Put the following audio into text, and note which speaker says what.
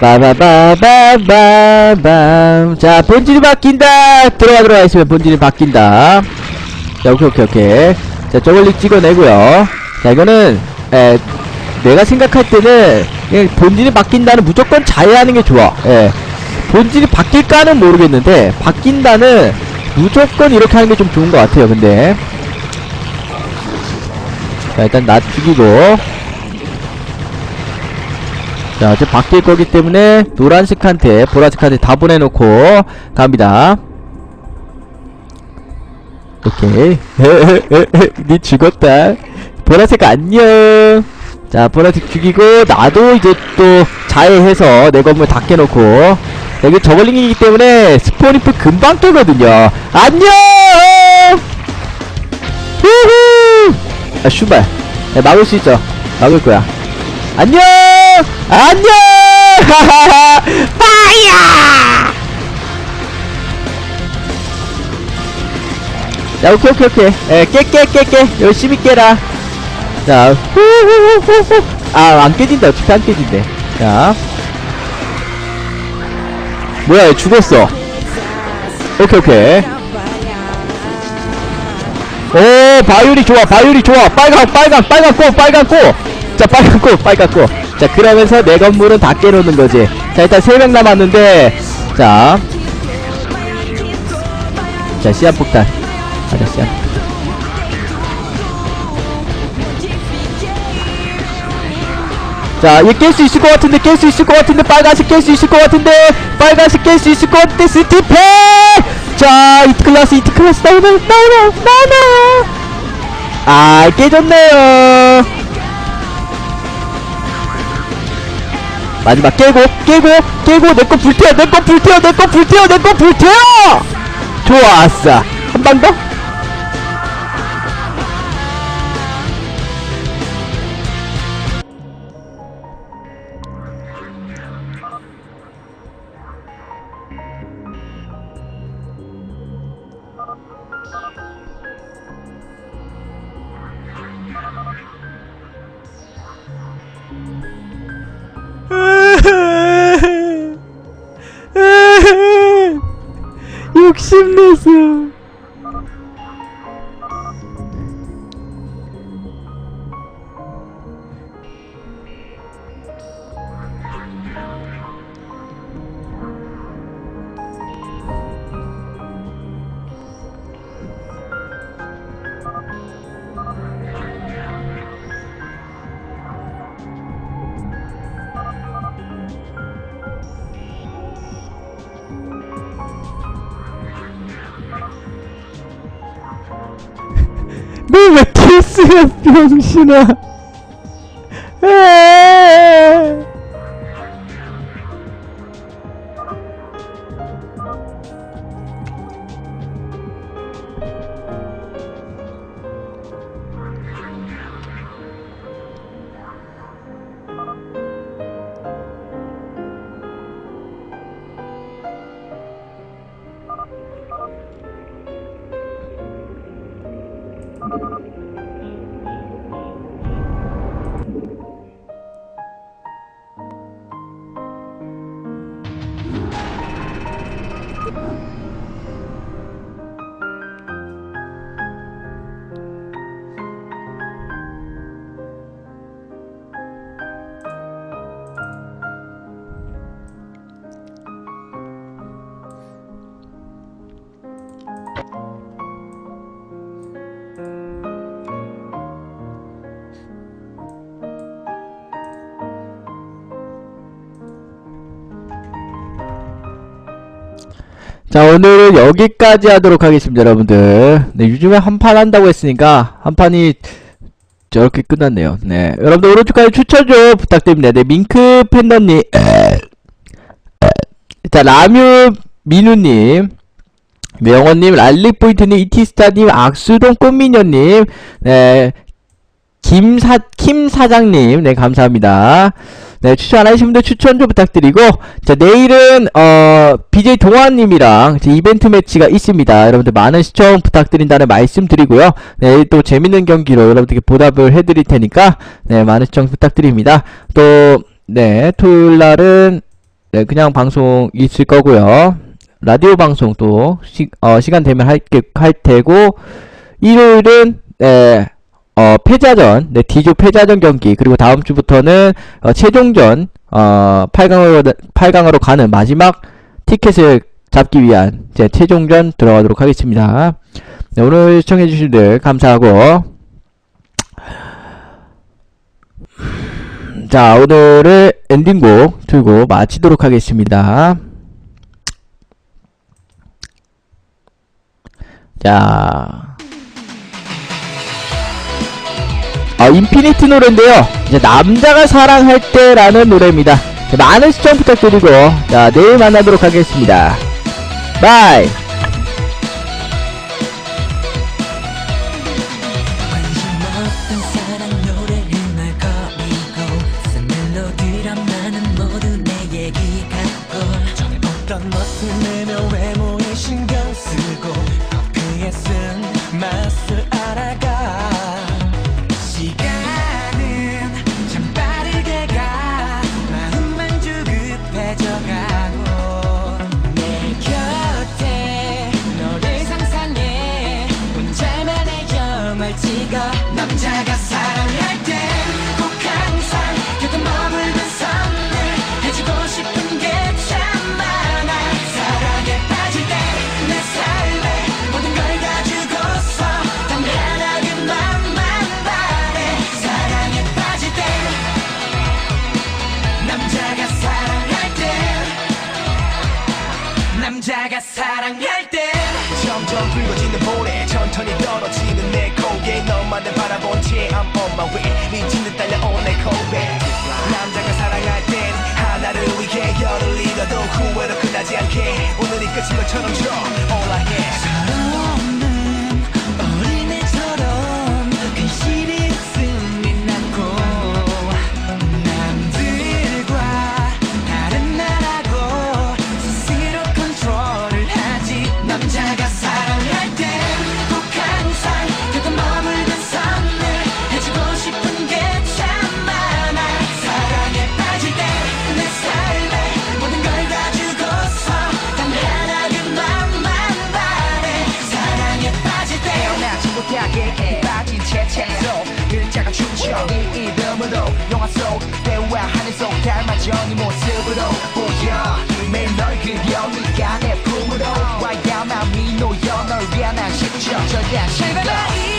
Speaker 1: 빠바바바바밤. 자 본질이 바뀐다. 들어가 들어가 있으면 본질이 바뀐다. 자 오케이 오케이 오케이. 자 저걸리 찍어내고요. 자 이거는 에 내가 생각할 때는 그냥 본질이 바뀐다는 무조건 자해하는 게 좋아. 예. 본질이 바뀔까는 모르겠는데 바뀐다는 무조건 이렇게 하는 게 좀 좋은 것 같아요 근데. 자 일단 나 죽이고 자, 이제 바뀔 거기 때문에 노란색한테 보라색한테 다 보내놓고 갑니다. 오케이. 니 죽었다. 보라색 안녕. 자, 보라색 죽이고 나도 이제 또 자해해서 내 건물 다 깨놓고 여기 저글링이기 때문에 스포니프 금방 깨거든요. 안녕. 후후. 아, 슈발. 야, 막을 수 있죠. 막을 거야. 안녕! 안녕! 파이어! 자, 오케이, 오케이, 오케이. 에, 깨, 깨, 깨, 깨. 열심히 깨라. 자, 후후후후. 아, 안 깨진다. 어차피 안 깨진대. 자. 뭐야, 얘 죽었어. 오케이, 오케이. 오, 바이올이 좋아, 바이올이 좋아. 빨강, 빨강, 빨강 꼬, 빨강 꼬. 자, 빨강 꼬, 빨강 꼬. 자, 그러면서 내 건물은 다 깨놓는 거지. 자, 일단 3명 남았는데, 자. 자, 씨앗 폭탄. 가자, 씨앗. 자, 얘 깰 수 있을 것 같은데, 깰 수 있을 것 같은데, 빨간색 깰 수 있을 것 같은데, 빨간색 깰 수 있을 것 같은데, 스티페! 자, 이트 클라스, 이트 클라스, 나오나, 나오나, 나오나! 아, 깨졌네요. 마지막 깨고, 깨고, 깨고, 내 거 불태워, 내 거 불태워, 내 거 불태워, 내 거 불태워! 좋았어. 한 방 더? 욕심내 너왜 키스야 병신아 자 오늘은 여기까지 하도록 하겠습니다 여러분들. 네 요즘에 한판 한다고 했으니까 한 판이 저렇게 끝났네요. 네 여러분들 오른쪽까지 추천 좀 부탁드립니다. 네 밍크 팬더님 자 라뮤 민우님 명원님 랄리포인트님 이티스타님 악수동 꽃미녀님 네 김사, 김 사장님. 네, 감사합니다. 네, 추천하신 분들 추천 좀 부탁드리고, 자, 내일은, 어, BJ 동환님이랑 이벤트 매치가 있습니다. 여러분들 많은 시청 부탁드린다는 말씀 드리고요. 내일 또 재밌는 경기로 여러분들께 보답을 해드릴 테니까, 네, 많은 시청 부탁드립니다. 또, 네, 토요일 날은, 네, 그냥 방송 있을 거고요. 라디오 방송 또, 시, 어, 시간 되면 할, 할 테고, 일요일은, 네, 어, 패자전, 네, D조 패자전 경기, 그리고 다음 주부터는 어, 최종전 어, 8강으로 8강으로 가는 마지막 티켓을 잡기 위한 제 최종전 들어가도록 하겠습니다. 네, 오늘 시청해 주신 분들 감사하고 자, 오늘의 엔딩곡 들고 마치도록 하겠습니다. 자, 어, 인피니트 노래인데요. 이제 남자가 사랑할 때라는 노래입니다. 많은 시청 부탁드리고 자, 내일 만나도록 하겠습니다. 바이.
Speaker 2: 사랑할 때.
Speaker 3: 점점 붉어지는 모래 천천히 떨어지는 내 고개 너만을 바라본 채 I'm on my way. 저기야 출발